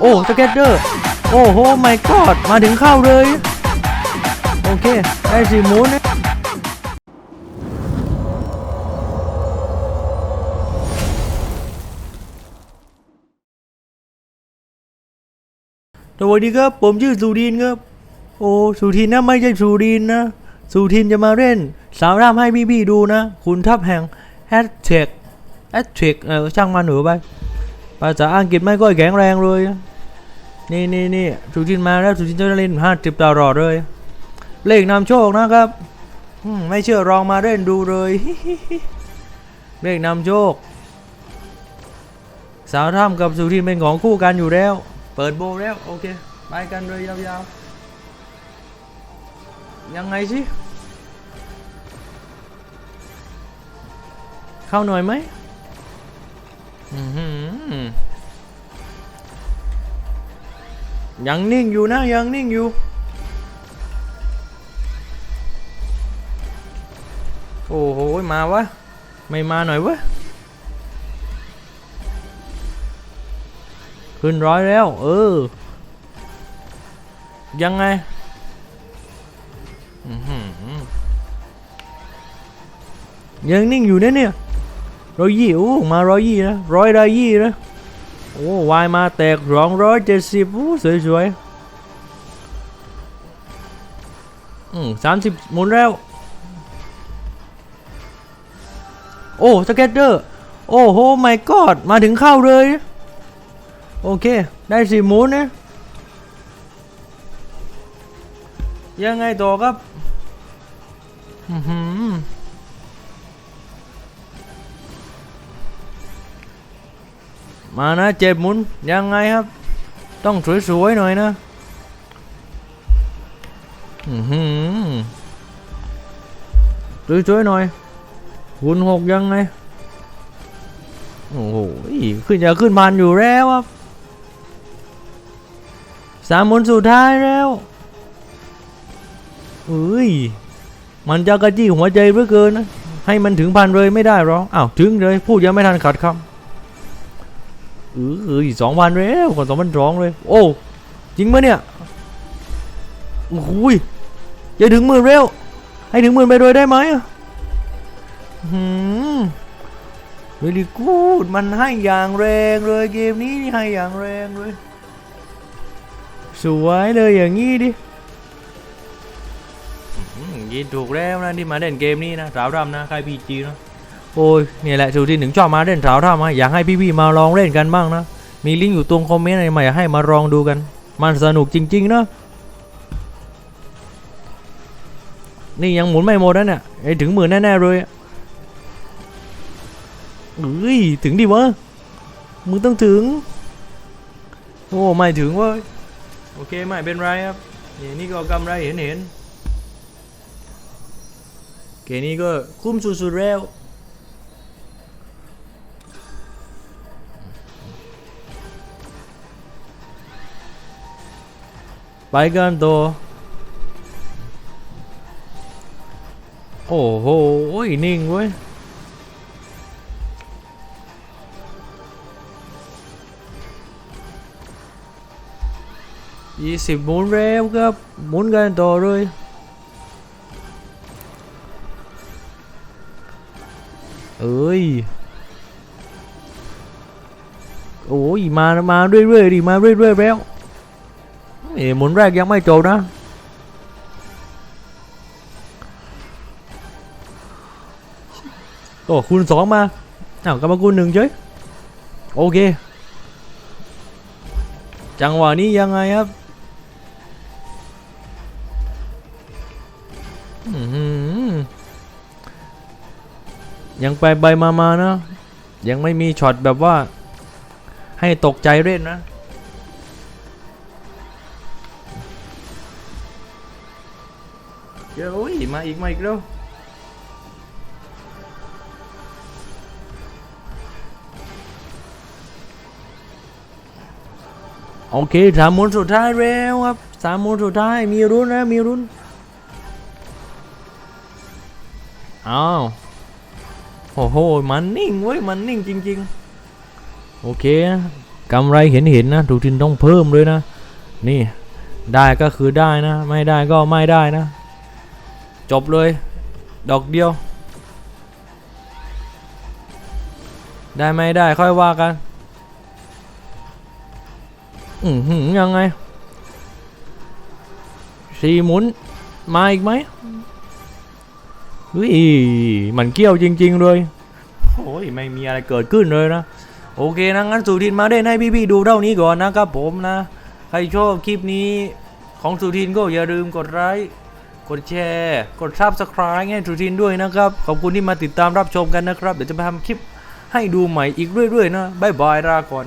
โอ้สเก็ตเดอร์ โอ้โหไม่กอดมาถึงข้าวเลย โอเค ได้สีหมูนะสวัสดีครับ ผมชื่อสุรินครับ โอ้สุทินนะไม่ใช่สุรินนะ สุทินจะมาเล่น สาวรามให้พี่พี่ๆดูนะ คุณทับแห่งแฮชแท็กแฮชแท็กเออช่างมันหนูไป ภาษาอังกฤษไม่ค่อยแข็งแรงเลย นี่นี่นี่สุทินมาแล้วสุทินจะเล่นห้าสิบตลอดเลย เลขนำโชคนะครับมไม่เชื่อลองมาเล่นดูเลย เลขนำโชค สาวถ้ำกับสุทินเป็นของคู่กันอยู่แล้ว เปิดโบแล้วโอเค ไปกันเลยยาวๆ ยังไงสิ เข้าหน่อยไหม ยังนิ่งอยู่นะ ยังนิ่งอยู่ โอ้โห มาวะ ไม่มาหน่อยวะ ขึ้นร้อยแล้ว เออ ยังไงยังนิ่งอยู่นะเนี่ย ร้อยยี่โอ้มาร้อยยี่นะร้อยได้ยี่นะโอ้วายมาแตกสองร้อยเจ็ดสิบโอ้สวยสวยๆอืมสามสิบหมุนแล้ว โอ้สเก็ตเดอร์ โอ้โหไม่กอดมาถึงเข้าเลย โอเค ได้สิหมุนนะยังไงต่อครับ อื้อหือ มานะเจ็บหมุนยังไงครับ ต้องสวยๆหน่อยนะอือหือสวยๆหน่อยหุ่นหกยังไงโอ้โหขึ้นจะขึ้นพันอยู่แล้วครับสามหมุนสุดท้ายแล้วเอ้ยมันจะกระจี้หัวใจเหลือเกินนะให้มันถึงพันเลยไม่ได้หรออ้าวถึงเลยพูดยังไม่ทันขาดคำ เออออสองพันแล้วก่อนสองพันสองเลย โอ้จริงปะเนี่ยโอ้โหยจะถึงหมื่นแล้วให้ถึงหมื่นไปเลยได้ไหมอะหืมเวลีกูดมันให้อย่างแรงเลยเกมนี้นี่ให้อย่างแรงเลย สวยเลยอย่างงี้ดิยินถูกแล้วนะที่มาเล่นเกมนี้นะสาวรำนะใครพีจีนะ โอ้ยนี่แหละสูตรที่หนึ่งชอบมาเล่นสาวรำฮะอยากให้พี่ๆมาลองเล่นกันบ้างนะ มีลิงก์อยู่ตรงคอมเมนต์อะไรมาอยากให้มาลองดูกัน มันสนุกจริงๆนะนี่ยังหมุนไม่หมดนะเนี่ยไอ้ถึงหมื่นแน่ๆเลยเอ้ยถึงดิวะมึงต้องถึง โอ้ไม่ถึงเว้ยโอเคไม่เป็นไรครับเนี่ยนี่ก็กำไรเห็นเห็นเกนี้ก็คุ้มสุดๆแล้ว ไปกันต่อโอ้โหนิ่งเว้ย ยี่สิบหมุนแล้วครับหมุนกันต่อเลยเอ้ย โอ้ยมา มาเรื่อยๆดิ มาเรื่อยๆแล้ว เอหมุนแรกยังไม่จบนะ โอ้คูณสองมาอ้าวกลับมาคูณหนึ่งเฉยโอเค จังหวะนี้ยังไงครับยังไปไปมามานะ ยังไม่มีช็อตแบบว่า ให้ตกใจเล่นนะ เดี๋ยวโอ้ยมาอีกมาอีกแล้วโอเคสามหมุนสุดท้ายแล้วครับสามหมุนสุดท้ายมีรุ้นนะมีรุ้นอ้าวโอ้โหมันนิ่งเว้ยมันนิ่งจริง ๆ โอเคนะกำไรเห็นเห็นๆนะสุทินต้องเพิ่มเลยนะ นี่ได้ก็คือได้นะ ไม่ได้ก็ไม่ได้นะ จบเลย ดอกเดียว ได้ไม่ได้ค่อยว่ากัน อือหือยังไง สี่หมุน มาอีกไหมอุ้ยมันเกี่ยวจริง ๆ เลยโอ้ยไม่มีอะไรเกิดขึ้นเลยนะ โอเคนะงั้นสุทินมาเล่นให้พี่ๆดูเท่านี้ก่อนนะครับผมนะ ใครชอบคลิปนี้ของสุทินก็อย่าลืมกดไลค์ กดแชร์ กดซับสไครต์ให้สุทินด้วยนะครับ ขอบคุณที่มาติดตามรับชมกันนะครับ เดี๋ยวจะไปทำคลิปให้ดูใหม่อีกเรื่อยๆนะ บ๊ายบายลาก่อน